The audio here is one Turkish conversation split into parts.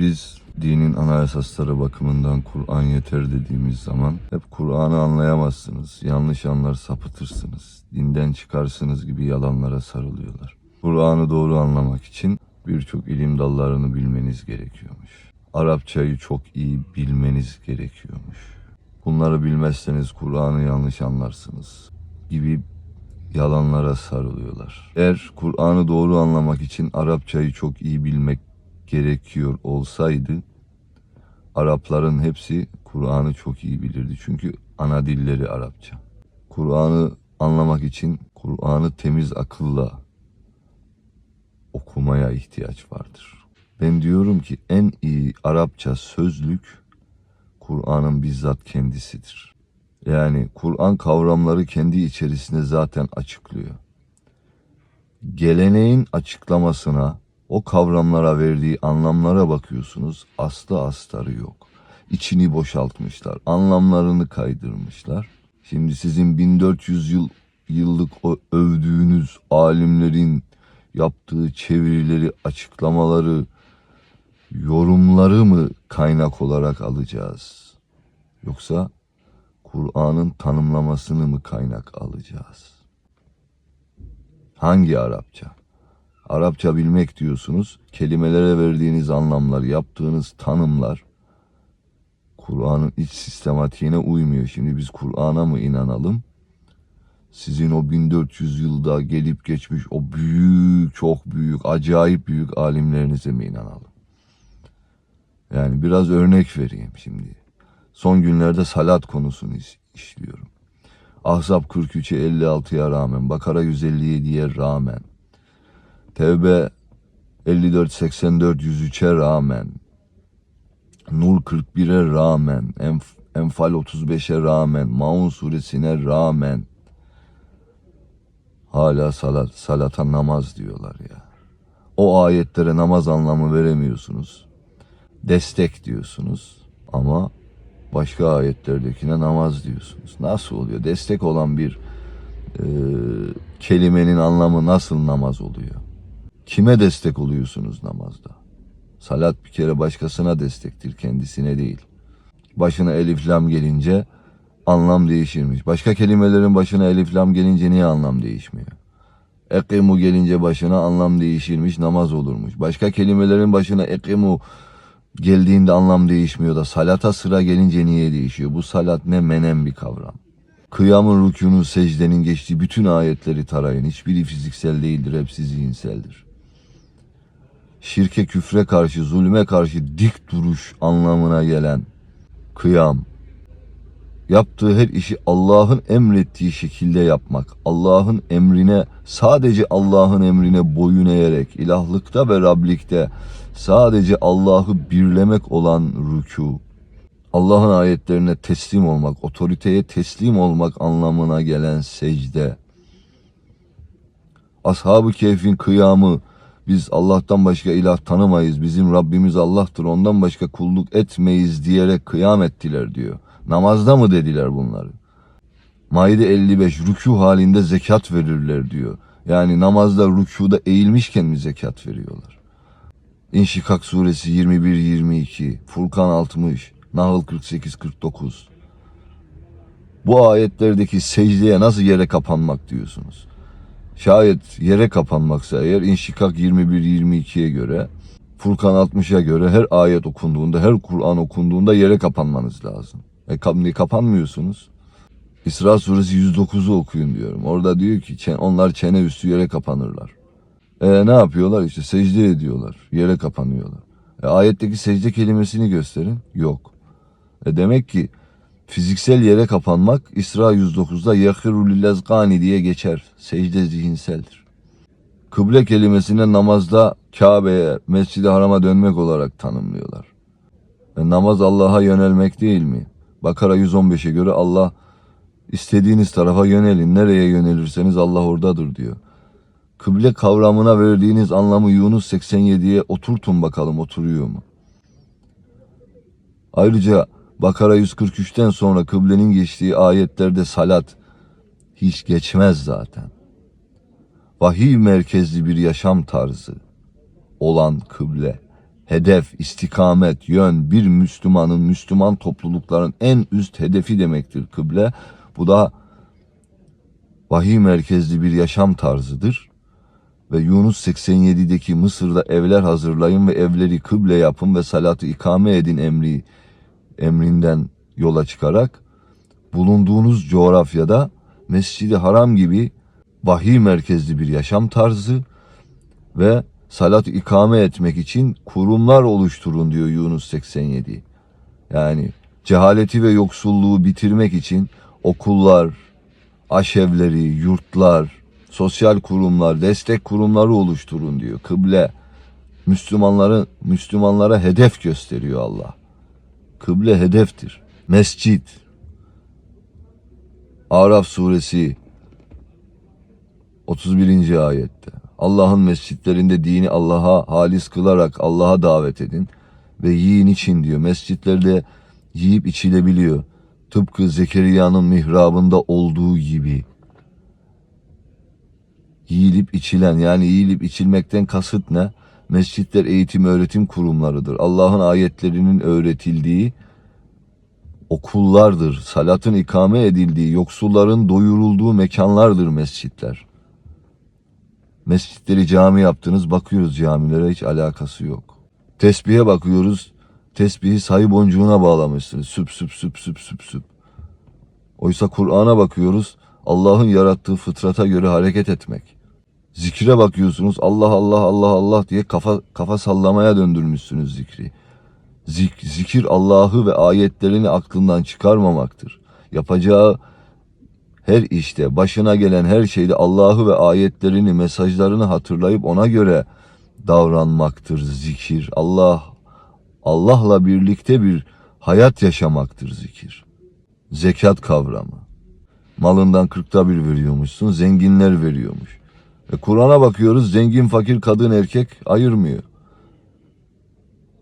Biz dinin ana esasları bakımından Kur'an yeter dediğimiz zaman hep Kur'an'ı anlayamazsınız, yanlış anlar sapıtırsınız, dinden çıkarsınız gibi yalanlara sarılıyorlar. Kur'an'ı doğru anlamak için birçok ilim dallarını bilmeniz gerekiyormuş. Arapçayı çok iyi bilmeniz gerekiyormuş. Bunları bilmezseniz Kur'an'ı yanlış anlarsınız gibi yalanlara sarılıyorlar. Eğer Kur'an'ı doğru anlamak için Arapçayı çok iyi bilmek gerekiyor olsaydı Arapların hepsi Kur'an'ı çok iyi bilirdi. Çünkü ana dilleri Arapça. Kur'an'ı anlamak için Kur'an'ı temiz akılla okumaya ihtiyaç vardır. Ben diyorum ki en iyi Arapça sözlük Kur'an'ın bizzat kendisidir. Yani Kur'an kavramları kendi içerisinde zaten açıklıyor. Geleneğin açıklamasına, o kavramlara verdiği anlamlara bakıyorsunuz. Aslı astarı yok. İçini boşaltmışlar. Anlamlarını kaydırmışlar. Şimdi sizin 1400 yıl yıllık o övdüğünüz alimlerin yaptığı çevirileri, açıklamaları, yorumları mı kaynak olarak alacağız? Yoksa Kur'an'ın tanımlamasını mı kaynak alacağız? Hangi Arapça? Arapça bilmek diyorsunuz. Kelimelere verdiğiniz anlamlar, yaptığınız tanımlar Kur'an'ın iç sistematiğine uymuyor. Şimdi biz Kur'an'a mı inanalım? Sizin o 1400 yılda gelip geçmiş o büyük, çok büyük, acayip büyük alimlerinize mi inanalım? Yani biraz örnek vereyim şimdi. Son günlerde salat konusunu iş- işliyorum. Ahzab 43'e 56'ya rağmen, Bakara 157'ye rağmen, Tevbe 54-84 103'e rağmen, Nur 41'e rağmen, Enf- Enfal 35'e rağmen, Maun suresine rağmen hala salat, salata namaz diyorlar ya. O ayetlere namaz anlamı veremiyorsunuz. Destek diyorsunuz ama başka ayetlerdekine namaz diyorsunuz. Nasıl oluyor? Destek olan bir e, kelimenin anlamı nasıl namaz oluyor? Kime destek oluyorsunuz namazda? Salat bir kere başkasına destektir, kendisine değil. Başına elif lam gelince anlam değişirmiş. Başka kelimelerin başına elif lam gelince niye anlam değişmiyor? Ekimu gelince başına anlam değişirmiş, namaz olurmuş. Başka kelimelerin başına ekimu geldiğinde anlam değişmiyor da salata sıra gelince niye değişiyor? Bu salat ne menem bir kavram. Kıyamın, rükûnun, secdenin geçtiği bütün ayetleri tarayın. Hiçbiri fiziksel değildir, hepsi zihinseldir. Şirke, küfre karşı, zulme karşı dik duruş anlamına gelen kıyam, yaptığı her işi Allah'ın emrettiği şekilde yapmak, Allah'ın emrine sadece Allah'ın emrine boyun eğerek ilahlıkta ve Rablikte sadece Allah'ı birlemek olan rükû, Allah'ın ayetlerine teslim olmak, otoriteye teslim olmak anlamına gelen secde, Ashab-ı Kehf'in kıyamı, biz Allah'tan başka ilah tanımayız, bizim Rabbimiz Allah'tır, ondan başka kulluk etmeyiz diyerek kıyam ettiler diyor. Namazda mı dediler bunları? Maide 55 rükû halinde zekat verirler diyor. Yani namazda rükuda eğilmişken mi zekat veriyorlar? İnşikak suresi 21-22, Furkan 60, Nahl 48-49. Bu ayetlerdeki secdeye nasıl yere kapanmak diyorsunuz? Şayet yere kapanmaksa eğer İnşikak 21-22'ye göre, Furkan 60'a göre her ayet okunduğunda, her Kur'an okunduğunda yere kapanmanız lazım. E niye kapanmıyorsunuz? İsra suresi 109'u okuyun diyorum. Orada diyor ki onlar çene üstü yere kapanırlar. E ne yapıyorlar? İşte secde ediyorlar. Yere kapanıyorlar. E, ayetteki secde kelimesini gösterin. Yok. E, demek ki fiziksel yere kapanmak İsra 109'da yahiru lillezgani diye geçer. Secde zihinseldir. Kıble kelimesine namazda Kabe'ye, Mescid-i Haram'a dönmek olarak tanımlıyorlar. E, namaz Allah'a yönelmek değil mi? Bakara 115'e göre Allah istediğiniz tarafa yönelin. Nereye yönelirseniz Allah oradadır diyor. Kıble kavramına verdiğiniz anlamı Yunus 87'ye oturtun bakalım oturuyor mu? Ayrıca Bakara 143'ten sonra kıblenin geçtiği ayetlerde salat hiç geçmez zaten. Vahiy merkezli bir yaşam tarzı olan kıble hedef, istikamet, yön bir Müslümanın, Müslüman toplulukların en üst hedefi demektir kıble. Bu da vahiy merkezli bir yaşam tarzıdır. Ve Yunus 87'deki Mısır'da evler hazırlayın ve evleri kıble yapın ve salatı ikame edin emri emrinden yola çıkarak bulunduğunuz coğrafyada Mescid-i Haram gibi vahiy merkezli bir yaşam tarzı ve salat ikame etmek için kurumlar oluşturun diyor Yunus 87. Yani cehaleti ve yoksulluğu bitirmek için okullar, aşevleri, yurtlar, sosyal kurumlar, destek kurumları oluşturun diyor. Kıble Müslümanları Müslümanlara hedef gösteriyor Allah. Kıble hedeftir. Mescit. Araf suresi 31. ayette. Allah'ın mescitlerinde dini Allah'a halis kılarak Allah'a davet edin ve yiyin için diyor. Mescitlerde yiyip içilebiliyor. Tıpkı Zekeriya'nın mihrabında olduğu gibi. Yiyilip içilen yani yiyilip içilmekten kasıt ne? Mescitler eğitim öğretim kurumlarıdır. Allah'ın ayetlerinin öğretildiği okullardır. Salatın ikame edildiği, yoksulların doyurulduğu mekanlardır mescitler. Mescitleri cami yaptınız, bakıyoruz camilere hiç alakası yok. Tesbihe bakıyoruz, tesbihi sayı boncuğuna bağlamışsınız. Süp süp süp süp süp süp. Oysa Kur'an'a bakıyoruz, Allah'ın yarattığı fıtrata göre hareket etmek. Zikre bakıyorsunuz, Allah Allah Allah Allah diye kafa kafa sallamaya döndürmüşsünüz zikri. Zik, zikir Allah'ı ve ayetlerini aklından çıkarmamaktır. Yapacağı her işte, başına gelen her şeyde Allah'ı ve ayetlerini, mesajlarını hatırlayıp ona göre davranmaktır zikir. Allah Allah'la birlikte bir hayat yaşamaktır zikir. Zekat kavramı. Malından kırkta bir veriyormuşsun, zenginler veriyormuş. E Kur'an'a bakıyoruz, zengin, fakir, kadın, erkek ayırmıyor.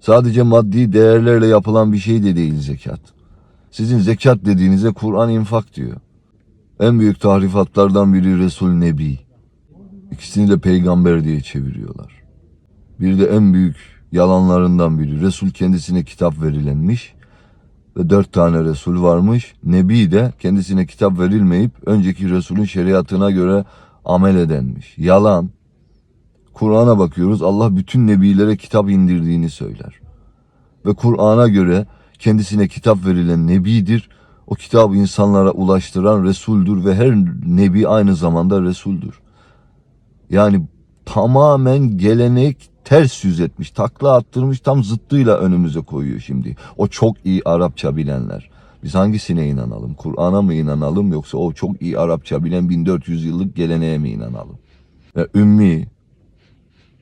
Sadece maddi değerlerle yapılan bir şey de değil zekat. Sizin zekat dediğinize Kur'an infak diyor. En büyük tahrifatlardan biri Resul Nebi. İkisini de peygamber diye çeviriyorlar. Bir de en büyük yalanlarından biri. Resul kendisine kitap verilenmiş ve dört tane Resul varmış. Nebi de kendisine kitap verilmeyip önceki Resulün şeriatına göre amel edenmiş. Yalan. Kur'an'a bakıyoruz. Allah bütün nebilere kitap indirdiğini söyler. Ve Kur'an'a göre kendisine kitap verilen nebidir. O kitabı insanlara ulaştıran Resul'dür ve her nebi aynı zamanda Resul'dür. Yani tamamen gelenek ters yüz etmiş, takla attırmış, tam zıttıyla önümüze koyuyor şimdi. O çok iyi Arapça bilenler. Biz hangisine inanalım? Kur'an'a mı inanalım yoksa o çok iyi Arapça bilen 1400 yıllık geleneğe mi inanalım? Ve ümmi,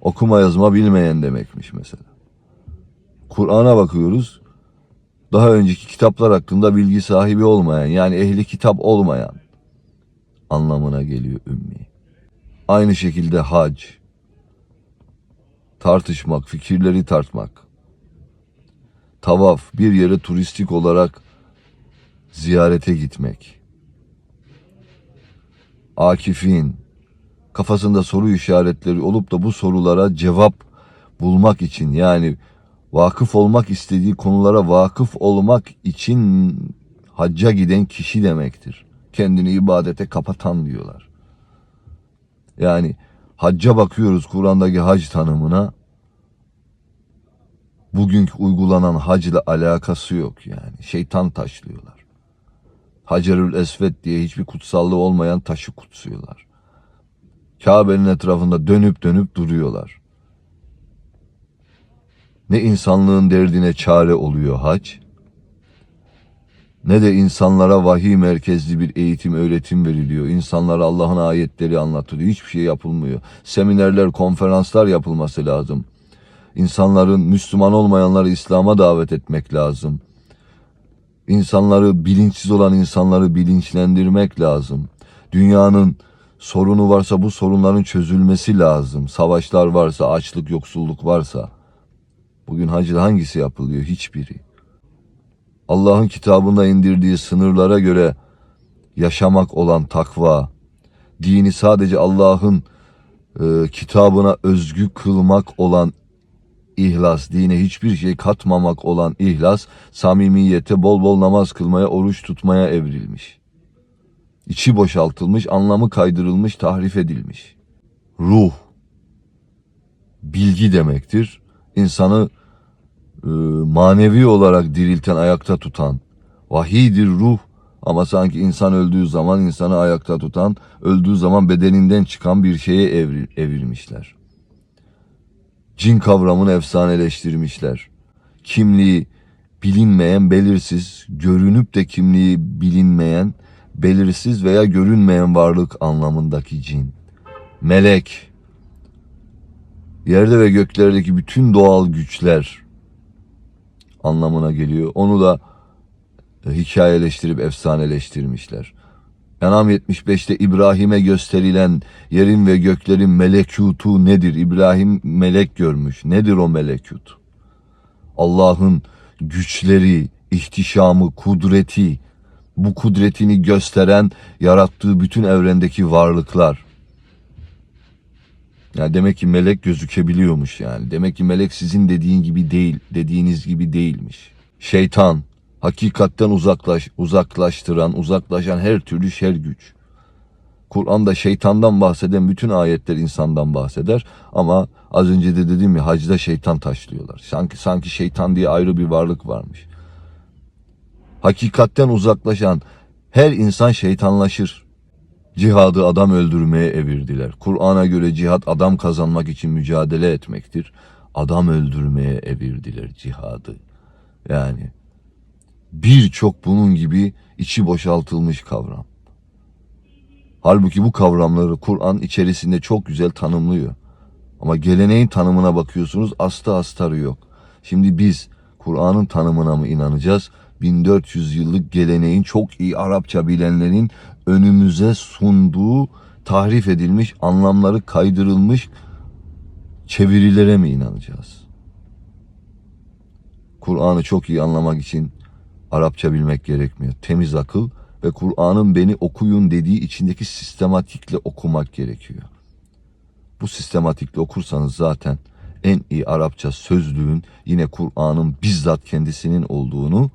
okuma yazma bilmeyen demekmiş mesela. Kur'an'a bakıyoruz. Daha önceki kitaplar hakkında bilgi sahibi olmayan yani ehli kitap olmayan anlamına geliyor ümmi. Aynı şekilde hac, tartışmak, fikirleri tartmak, tavaf, bir yere turistik olarak ziyarete gitmek, Akif'in kafasında soru işaretleri olup da bu sorulara cevap bulmak için yani vakıf olmak istediği konulara vakıf olmak için hacca giden kişi demektir. Kendini ibadete kapatan diyorlar. Yani hacca bakıyoruz Kur'an'daki hac tanımına. Bugünkü uygulanan hacla alakası yok yani. Şeytan taşlıyorlar. Hacerül Esved diye hiçbir kutsallığı olmayan taşı kutsuyorlar. Kabe'nin etrafında dönüp dönüp duruyorlar. Ne insanlığın derdine çare oluyor hac, ne de insanlara vahiy merkezli bir eğitim öğretim veriliyor. İnsanlara Allah'ın ayetleri anlatılıyor. Hiçbir şey yapılmıyor. Seminerler, konferanslar yapılması lazım. İnsanların Müslüman olmayanları İslam'a davet etmek lazım. İnsanları bilinçsiz olan insanları bilinçlendirmek lazım. Dünyanın sorunu varsa bu sorunların çözülmesi lazım. Savaşlar varsa, açlık, yoksulluk varsa. Bugün hacda hangisi yapılıyor? Hiçbiri. Allah'ın kitabında indirdiği sınırlara göre yaşamak olan takva, dini sadece Allah'ın e, kitabına özgü kılmak olan ihlas, dine hiçbir şey katmamak olan ihlas, samimiyete, bol bol namaz kılmaya, oruç tutmaya evrilmiş. İçi boşaltılmış, anlamı kaydırılmış, tahrif edilmiş. Ruh, bilgi demektir. İnsanı e, manevi olarak dirilten, ayakta tutan. Vahiydir ruh ama sanki insan öldüğü zaman insanı ayakta tutan, öldüğü zaman bedeninden çıkan bir şeye evri, evirmişler. Cin kavramını efsaneleştirmişler. Kimliği bilinmeyen, belirsiz, görünüp de kimliği bilinmeyen, belirsiz veya görünmeyen varlık anlamındaki cin. Melek, yerde ve göklerdeki bütün doğal güçler anlamına geliyor. Onu da hikayeleştirip efsaneleştirmişler. Enam 75'te İbrahim'e gösterilen yerin ve göklerin melekutu nedir? İbrahim melek görmüş. Nedir o melekut? Allah'ın güçleri, ihtişamı, kudreti, bu kudretini gösteren yarattığı bütün evrendeki varlıklar. Yani demek ki melek gözükebiliyormuş yani. Demek ki melek sizin dediğin gibi değil, dediğiniz gibi değilmiş. Şeytan, hakikatten uzaklaş, uzaklaştıran, uzaklaşan her türlü şer güç. Kur'an'da şeytandan bahseden bütün ayetler insandan bahseder ama az önce de dediğim gibi hacda şeytan taşlıyorlar. Sanki sanki şeytan diye ayrı bir varlık varmış. Hakikatten uzaklaşan her insan şeytanlaşır. Cihadı adam öldürmeye evirdiler. Kur'an'a göre cihat adam kazanmak için mücadele etmektir. Adam öldürmeye evirdiler cihadı. Yani birçok bunun gibi içi boşaltılmış kavram. Halbuki bu kavramları Kur'an içerisinde çok güzel tanımlıyor. Ama geleneğin tanımına bakıyorsunuz aslı astarı yok. Şimdi biz Kur'an'ın tanımına mı inanacağız? 1400 yıllık geleneğin çok iyi Arapça bilenlerin önümüze sunduğu tahrif edilmiş, anlamları kaydırılmış çevirilere mi inanacağız? Kur'an'ı çok iyi anlamak için Arapça bilmek gerekmiyor. Temiz akıl ve Kur'an'ın beni okuyun dediği içindeki sistematikle okumak gerekiyor. Bu sistematikle okursanız zaten en iyi Arapça sözlüğün yine Kur'an'ın bizzat kendisinin olduğunu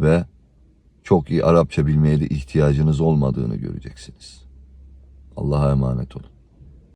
ve çok iyi Arapça bilmeye de ihtiyacınız olmadığını göreceksiniz. Allah'a emanet olun.